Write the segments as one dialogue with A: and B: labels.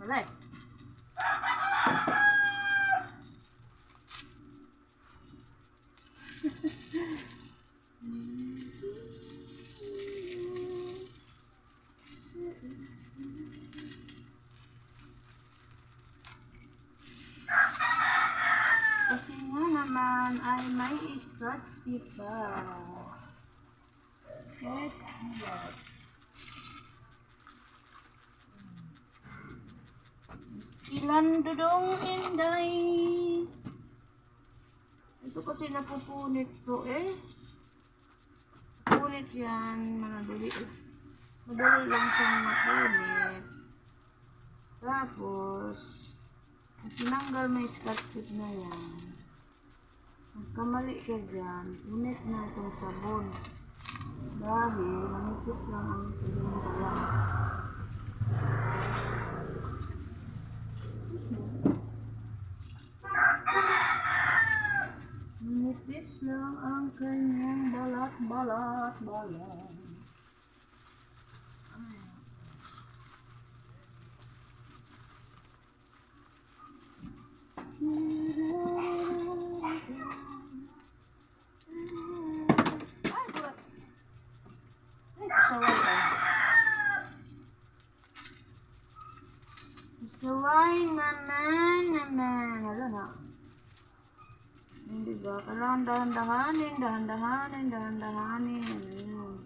A: Alright. Kasi nga naman ay may scratch dito. Sketch dito. Ilan dudong inday. Ito kasi napupunit to eh. Punit yan, madali. Madali lang siyang mapunit. Tapos, tinanggal mo yung scotch tape na yan, magkamali ka dyan, punit na itong sabon. Dahil, manipis lang ang sabon ko lang. Nipis lang ang kanyang balat, balat, balat. Saway ah. Naman, naman. Wala na. Hindi ba? Kailangan dahan-dahanin, dahan-dahanin, dahan-dahanin. Ayun.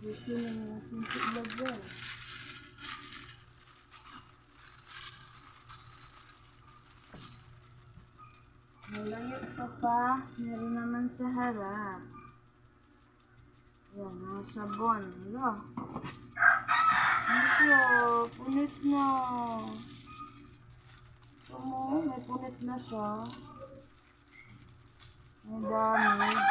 A: Dito na natin sa ilagay. Malayo pa pa. Meron naman sa harap. Yan, ang sabon. Wala. Ano punit na. Ito mo, may punit na siya. May damage.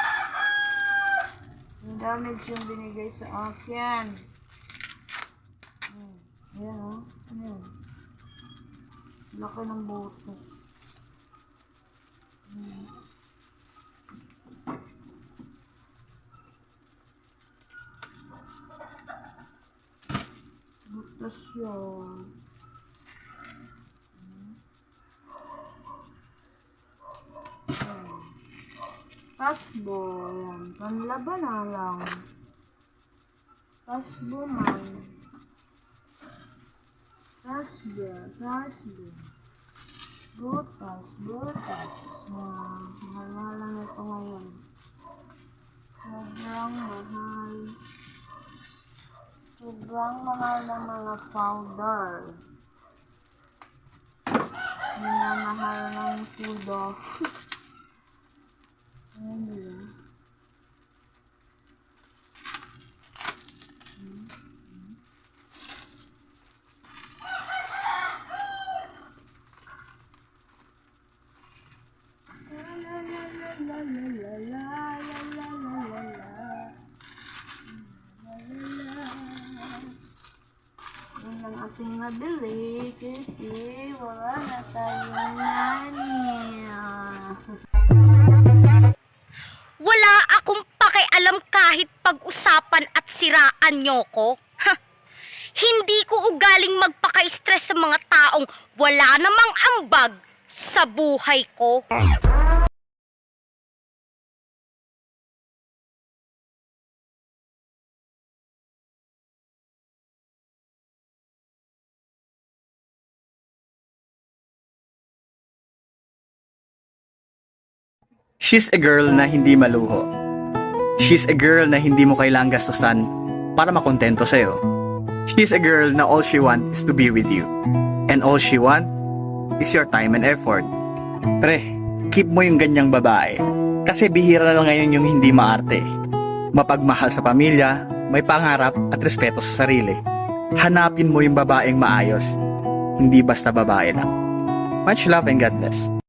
A: May damage yung binigay sa akin. Hmm. Ayan o. Ayan. Laki ng butas. Hmm. Butas yun. Tasbo, yan. Panlaban na lang. Tasbo man. Tasbo, tasbo. Butas, butas. Yan. Mahal lang ito ngayon. Sobrang mahal. Sobrang mahal ng mga powder. Minamahal ng tudo. Lang ating nabili kasi wala na tayong nani.
B: Wala akong pakialam kahit pag-usapan at siraan nyo ko. Ha? Hindi ko ugaling magpaka-stress sa mga taong wala namang ambag sa buhay ko.
C: She's a girl na hindi maluho. She's a girl na hindi mo kailangang gastusan para makontento sa'yo. She's a girl na all she want is to be with you. And all she want is your time and effort. Pre, keep mo yung ganyang babae. Kasi bihira na ngayon yung hindi maarte. Mapagmahal sa pamilya, may pangarap at respeto sa sarili. Hanapin mo yung babaeng maayos. Hindi basta babae lang. Much love and God bless.